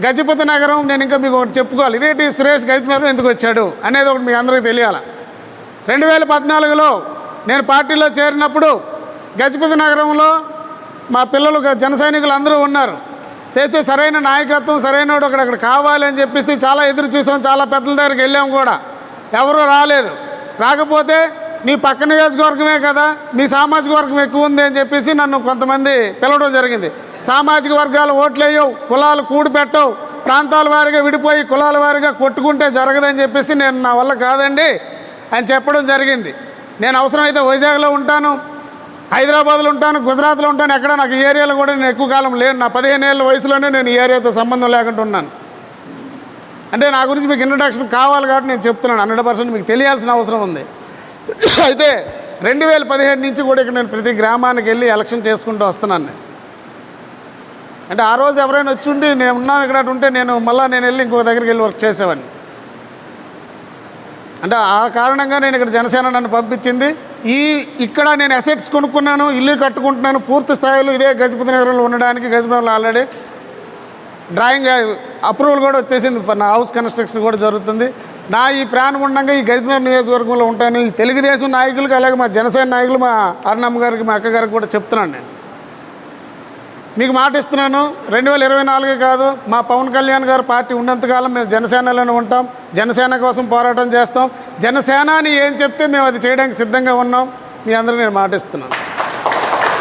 గజపతి నగరం నేను ఇంకా మీకు ఒకటి చెప్పుకోవాలి. ఇదేంటి సురేష్ గజపతి నగరం ఎందుకు వచ్చాడు అనేది ఒకటి మీ అందరికీ తెలియాలి? రెండు వేల పద్నాలుగులో నేను పార్టీలో చేరినప్పుడు గజపతి నగరంలో మా పిల్లలు జన సైనికులు అందరూ ఉన్నారు. చేస్తే సరైన నాయకత్వం సరైన అక్కడ అక్కడ కావాలి అని చెప్పేసి చాలా ఎదురు చూసాం. చాలా పెద్దల దగ్గరికి వెళ్ళాం కూడా. ఎవరూ రాలేదు. రాకపోతే నీ పక్క నియోజకవర్గమే కదా మీ సామాజిక వర్గం ఎక్కువ ఉంది అని చెప్పేసి నన్ను కొంతమంది పిలవడం జరిగింది. సామాజిక వర్గాలు ఓట్లు వేయవు కులాలు కూడిపెట్టవు ప్రాంతాల వారిగా విడిపోయి కులాల వారిగా కొట్టుకుంటే జరగదని చెప్పేసి నేను నా వల్ల కాదండి అని చెప్పడం జరిగింది. నేను అవసరమైతే వైజాగ్లో ఉంటాను హైదరాబాద్లో ఉంటాను గుజరాత్లో ఉంటాను ఎక్కడ నాకు ఏరియాలో కూడా నేను ఎక్కువ కాలం లేను. నా పదిహేను ఏళ్ళ వయసులోనే నేను ఈ ఏరియాతో సంబంధం లేకుండా ఉన్నాను. అంటే నా గురించి మీకు ఇంట్రడక్షన్ కావాలి కాబట్టి నేను చెప్తున్నాను హండ్రెడ్ పర్సెంట్ మీకు తెలియాల్సిన అవసరం ఉంది. అయితే రెండు వేల పదిహేడు నుంచి కూడా ఇక్కడ నేను ప్రతి గ్రామానికి వెళ్ళి ఎలక్షన్ చేసుకుంటూ వస్తున్నాను. నేను అంటే ఆ రోజు ఎవరైనా వచ్చి ఉండి నేను ఉన్నాం ఇక్కడ ఉంటే నేను మళ్ళీ నేను వెళ్ళి ఇంకొక దగ్గరికి వెళ్ళి వర్క్ చేసేవాడిని. అంటే ఆ కారణంగా నేను ఇక్కడ జనసేన నన్ను పంపించింది. ఈ ఇక్కడ నేను అసెట్స్ కొనుక్కున్నాను ఇల్లు కట్టుకుంటున్నాను పూర్తి స్థాయిలో ఇదే గజపతి నగరంలో ఉండడానికి గజపతి నగరంలో ఆల్రెడీ డ్రాయింగ్ అప్రూవల్ కూడా వచ్చేసింది. నా హౌస్ కన్స్ట్రక్షన్ కూడా జరుగుతుంది. నా ఈ ప్రాణం ఉండగా ఈ గజపతి నియోజకవర్గంలో ఉంటాను. ఈ తెలుగుదేశం నాయకులకు అలాగే మా జనసేన నాయకులు మా అరుణమ్మ గారికి మా అక్క గారికి కూడా చెప్తున్నాను నేను. మీకు మాట ఇస్తున్నాను రెండు వేల ఇరవై నాలుగు కాదు మా పవన్ కళ్యాణ్ గారు పార్టీ ఉన్నంతకాలం మేము జనసేనలోనే ఉంటాం జనసేన కోసం పోరాటం చేస్తాం జనసేనాని ఏం చెప్తే మేము అది చేయడానికి సిద్ధంగా ఉన్నాం మీ అందరూ నేను మాట ఇస్తున్నాను.